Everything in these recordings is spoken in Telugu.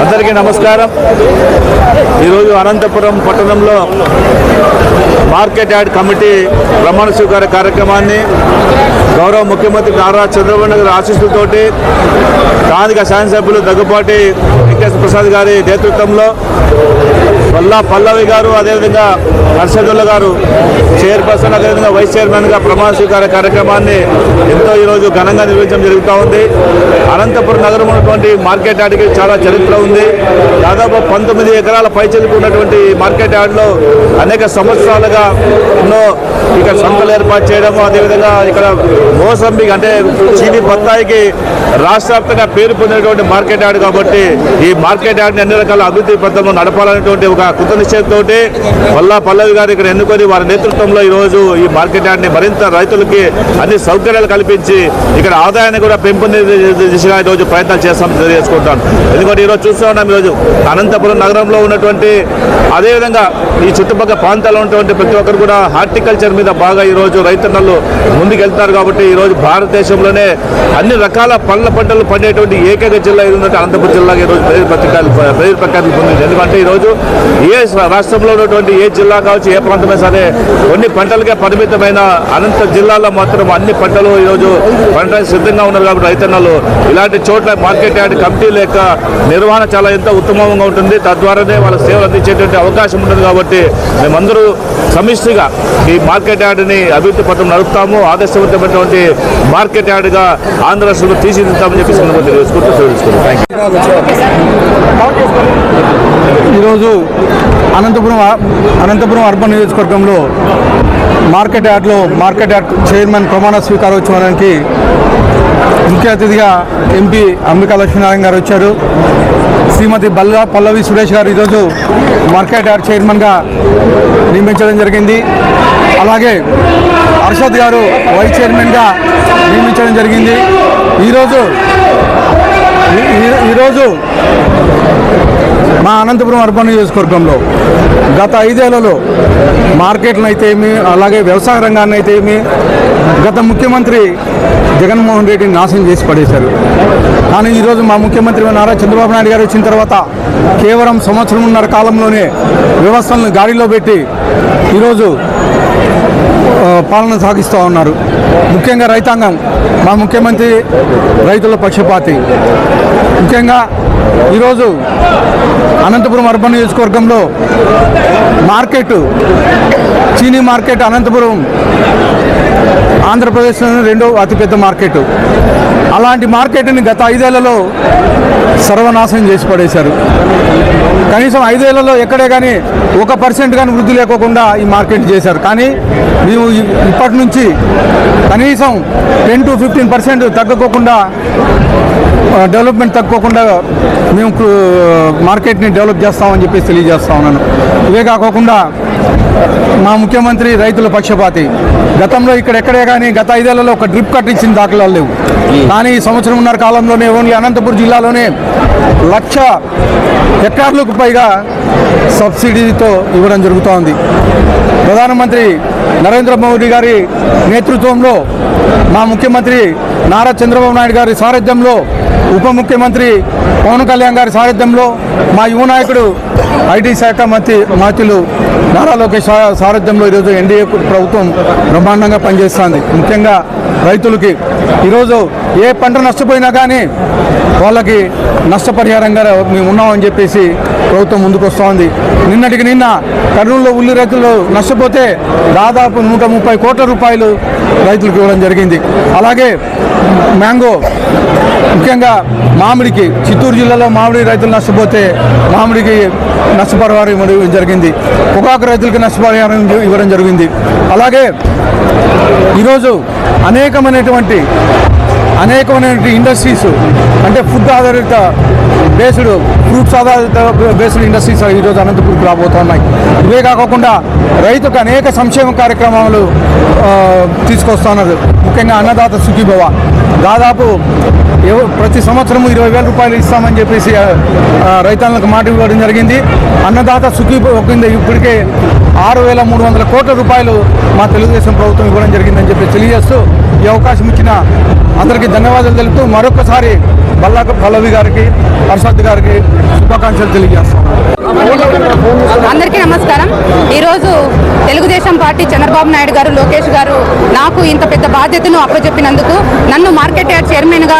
అందరికీ నమస్కారం. ఈరోజు అనంతపురం పట్టణంలో మార్కెట్ యార్డ్ కమిటీ ప్రమాణ స్వీకార కార్యక్రమాన్ని గౌరవ ముఖ్యమంత్రి నారా చంద్రబాబు నాయుడు గారి ఆశీస్సులతోటి స్థానిక శాసనసభ్యులు దగ్గుపాటి వెంకటేశ్వర ప్రసాద్ గారి నేతృత్వంలో పల్లా పల్లవి గారు అదేవిధంగా హర్షదుల్ల గారు చైర్పర్సన్ అదేవిధంగా వైస్ చైర్మన్గా ప్రమాణ స్వీకార కార్యక్రమాన్ని ఎంతో ఈరోజు ఘనంగా నిర్వహించడం జరుగుతూ ఉంది. అనంతపురం నగరం ఉన్నటువంటి మార్కెట్ యార్డ్కి చాలా చరిత్ర ఉంది. దాదాపు పంతొమ్మిది ఎకరాల పైచలకు ఉన్నటువంటి మార్కెట్ యార్డ్లో అనేక సంవత్సరాలుగా ఎన్నో ఇక్కడ సంతలు ఏర్పాటు చేయడము అదేవిధంగా ఇక్కడ మోసంబి అంటే చీని బత్తాయికి రాష్ట్ర వ్యాప్తంగా పేరు పొందినటువంటి మార్కెట్ యార్డ్ కాబట్టి ఈ మార్కెట్ యార్డ్ని అన్ని రకాల అభివృద్ధి పథంలో నడపాలనేటువంటి ఒక కృత నిశ్చయంతో వల్లా పల్లవి గారు ఇక్కడ ఎన్నుకొని వారి నేతృత్వంలో ఈ రోజు ఈ మార్కెట్ యార్డ్ని మరింత రైతులకి అన్ని సౌకర్యాలు కల్పించి ఇక్కడ ఆదాయాన్ని కూడా పెంపొందే దిశగా ఈ రోజు ప్రయత్నాలు చేస్తాం తెలియజేసుకుంటాను ఎందుకంటే ఈరోజు చూస్తూ ఉన్నాం ఈరోజు అనంతపురం నగరంలో ఉన్నటువంటి అదేవిధంగా ఈ చుట్టుపక్కల ప్రాంతాల్లో ఉన్నటువంటి ప్రతి ఒక్కరు కూడా హార్టికల్చర్ మీద బాగా ఈరోజు రైతన్నలు ముందుకెళ్తారు కాబట్టి ఈరోజు భారతదేశంలోనే అన్ని రకాల పండ్ల పంటలు పండేటువంటి ఏకైక జిల్లా ఏదంటే అనంతపురం జిల్లాగా ఈ రోజు పేరు ప్రత్యేకాలు పేరు పొందింది. ఎందుకంటే ఈ రోజు ఏ రాష్ట్రంలో ఉన్నటువంటి ఏ జిల్లా కావచ్చు ఏ ప్రాంతమే సరే కొన్ని పంటలకే పరిమితమైన అనంత జిల్లాలో మాత్రం అన్ని పంటలు ఈరోజు పంట సిద్ధంగా ఉన్నారు కాబట్టి రైతన్నలు. ఇలాంటి చోట్ల మార్కెట్ ఇలాంటి కమిటీల యొక్క నిర్వహణ చాలా ఎంతో ఉత్తమంగా ఉంటుంది. తద్వారానే వాళ్ళ సేవలు అందించేటువంటి అవకాశం ఉంటుంది కాబట్టి మేమందరూ సమిష్టిగా ఈ మార్కెట్ యార్డ్ని అభివృద్ధి పథం నడుపుతాము. ఆదర్శవంతమైనటువంటి మార్కెట్ యార్డ్గా ఆంధ్ర రాష్ట్రంలో తీర్చిదిద్దామని చెప్పి సందర్భంగా తెలుసుకుంటాం థ్యాంక్ యూ ఈరోజు అనంతపురం అనంతపురం అర్బన్ నియోజకవర్గంలో మార్కెట్ యార్డ్లో మార్కెట్ యార్డ్ చైర్మన్ ప్రమాణ స్వీకారోత్సవానికి ముఖ్య అతిథిగా ఎంపీ అంబికా లక్ష్మీనారాయణ గారు వచ్చారు. శ్రీమతి బల్లా పల్లవి సురేష్ గారు ఈరోజు మార్కెట్ యార్డ్ చైర్మన్గా నియమించడం జరిగింది. అలాగే హర్షద్ గారు వైస్ చైర్మన్గా నియమించడం జరిగింది. ఈరోజు ఈ- ఈరోజు మా అనంతపురం అర్బన్ నియోజకవర్గంలో గత ఐదేళ్ళలో మార్కెట్లను అయితే ఏమి అలాగే వ్యవసాయ రంగాన్ని అయితే ఏమి గత ముఖ్యమంత్రి జగన్మోహన్ రెడ్డిని నాశనం చేసి పడేశారు. కానీ ఈరోజు మా ముఖ్యమంత్రి నారా చంద్రబాబు నాయుడు గారు వచ్చిన తర్వాత కేవలం సంవత్సరంన్నర కాలంలోనే వ్యవస్థలను గాడిలో పెట్టి ఈరోజు పాలన సాగిస్తూ ఉన్నారు. ముఖ్యంగా రైతాంగం మా ముఖ్యమంత్రి రైతుల పక్షపాతి. ముఖ్యంగా ఈరోజు అనంతపురం అర్బన్ నియోజకవర్గంలో మార్కెట్ చీనీ మార్కెట్ అనంతపురం ఆంధ్రప్రదేశ్లోని రెండో అతిపెద్ద మార్కెట్. అలాంటి మార్కెట్ని గత ఐదేళ్ళలో సర్వనాశనం చేసి పడేశారు. కనీసం ఐదేళ్ళలో ఎక్కడే కానీ ఒక పర్సెంట్ కానీ వృద్ధి లేకోకుండా ఈ మార్కెట్ చేశారు. కానీ మేము ఇప్పటి నుంచి కనీసం టెన్ టు ఫిఫ్టీన్ పర్సెంట్ తగ్గకోకుండా డెవలప్మెంట్ తగ్గకోకుండా మేము మార్కెట్ని డెవలప్ చేస్తామని చెప్పేసి తెలియజేస్తా ఉన్నాను. ఇవే కాకోకుండా మా ముఖ్యమంత్రి రైతుల పక్షపాతి. గతంలో ఇక్కడ ఎక్కడే కానీ గత ఐదేళ్ళలో ఒక డ్రిప్ కట్టించిన దాఖలాలు లేవు. కానీ ఈ సంవత్సరంన్నర కాలంలోనే ఓన్లీ అనంతపురం జిల్లాలోనే లక్ష హెక్టార్లకు పైగా సబ్సిడీతో ఇవ్వడం జరుగుతోంది. ప్రధానమంత్రి నరేంద్ర మోడీ గారి నేతృత్వంలో మా ముఖ్యమంత్రి నారా చంద్రబాబు నాయుడు గారి సారథ్యంలో ఉప ముఖ్యమంత్రి పవన్ కళ్యాణ్ గారి సారథ్యంలో మా యువ నాయకుడు ఐటీ శాఖ మంత్రి మాతులు నారా లోకేష్ సారథ్యంలో ఈరోజు ఎన్డీఏ ప్రభుత్వం బ్రహ్మాండంగా పనిచేస్తోంది. ముఖ్యంగా రైతులకి ఈరోజు ఏ పంట నష్టపోయినా కానీ వాళ్ళకి నష్టపరిహారంగా మేము ఉన్నామని చెప్పేసి ప్రభుత్వం ముందుకు వస్తోంది. నిన్నటికి నిన్న కర్నూలులో ఉల్లి రైతులు నష్టపోతే దాదాపు నూట ముప్పై కోట్ల రూపాయలు రైతులకు ఇవ్వడం జరిగింది. అలాగే మ్యాంగో ముఖ్యంగా మామిడికి చిత్తూరు జిల్లాలో మామిడి రైతులు నష్టపోతే మామిడికి నష్టపరిహారం ఇవ్వడం జరిగింది. పొగాకు రైతులకి నష్టపరిహారం ఇవ్వడం జరిగింది. అలాగే ఈరోజు అనేకమైనటువంటి అనేకమైనటువంటి ఇండస్ట్రీస్ అంటే ఫుడ్ ఆధారిత బేస్డ్ ఫ్రూట్స్ ఆధారిత బేస్డ్ ఇండస్ట్రీస్ ఈరోజు అనంతపురం రాబోతున్నాయి ఇవే కాకుండా రైతుకు అనేక సంక్షేమ కార్యక్రమాలు తీసుకొస్తున్నారు. ముఖ్యంగా అన్నదాత సుఖీభవ. దాదాపు ప్రతి సంవత్సరం ఇరవై వేల రూపాయలు ఇస్తామని చెప్పేసి ఆ, రైతాంగులకు మాట ఇవ్వడం జరిగింది. అన్నదాత సుఖీ కింద ఇప్పటికే ఆరు వేల మూడు వందల కోట్ల రూపాయలు మా తెలుగుదేశం ప్రభుత్వం ఇవ్వడం జరిగిందని చెప్పి తెలియజేస్తూ ఈ అవకాశం ఇచ్చిన అందరికీ ధన్యవాదాలు తెలుపుతూ మరొకసారి బల్లాక పల్లవి గారికి హర్షద్ గారికి శుభాకాంక్షలు తెలియజేస్తాం అందరికీ నమస్కారం. ఈరోజు తెలుగుదేశం పార్టీ చంద్రబాబు నాయుడు గారు లోకేష్ గారు నాకు ఇంత పెద్ద బాధ్యతను అప్పచెప్పినందుకు నన్ను మార్కెట్ యార్డ్ చైర్మన్గా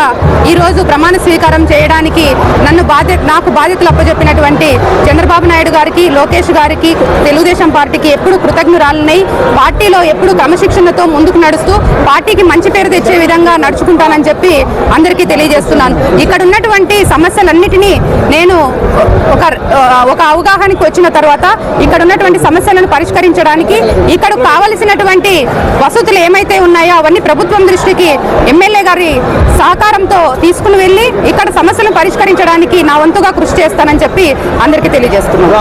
ఈరోజు ప్రమాణ స్వీకారం చేయడానికి నన్ను బాధ్యత నాకు బాధ్యతలు అప్పచెప్పినటువంటి చంద్రబాబు నాయుడు గారికి లోకేష్ గారికి తెలుగుదేశం పార్టీకి ఎప్పుడు కృతజ్ఞురాలనై పార్టీలో ఎప్పుడు క్రమశిక్షణతో ముందుకు నడుస్తూ పార్టీకి మంచి పేరు తెచ్చే విధంగా నడుచుకుంటానని చెప్పి అందరికీ తెలియజేస్తున్నాను. ఇక్కడ ఉన్నటువంటి సమస్యలన్నిటినీ నేను ఒక ఒక అవగాహనకి వచ్చిన తర్వాత ఇక్కడ ఉన్నటువంటి సమస్యలను పరిష్కరించడానికి ఇక్కడ కావలసినటువంటి వసతులు ఏమైతే ఉన్నాయో అవన్నీ ప్రభుత్వం దృష్టికి ఎమ్మెల్యే గారి సహకారంతో తీసుకుని వెళ్ళి ఇక్కడ సమస్యలను పరిష్కరించడానికి నా వంతుగా కృషి చేస్తానని చెప్పి అందరికీ తెలియజేస్తున్నాను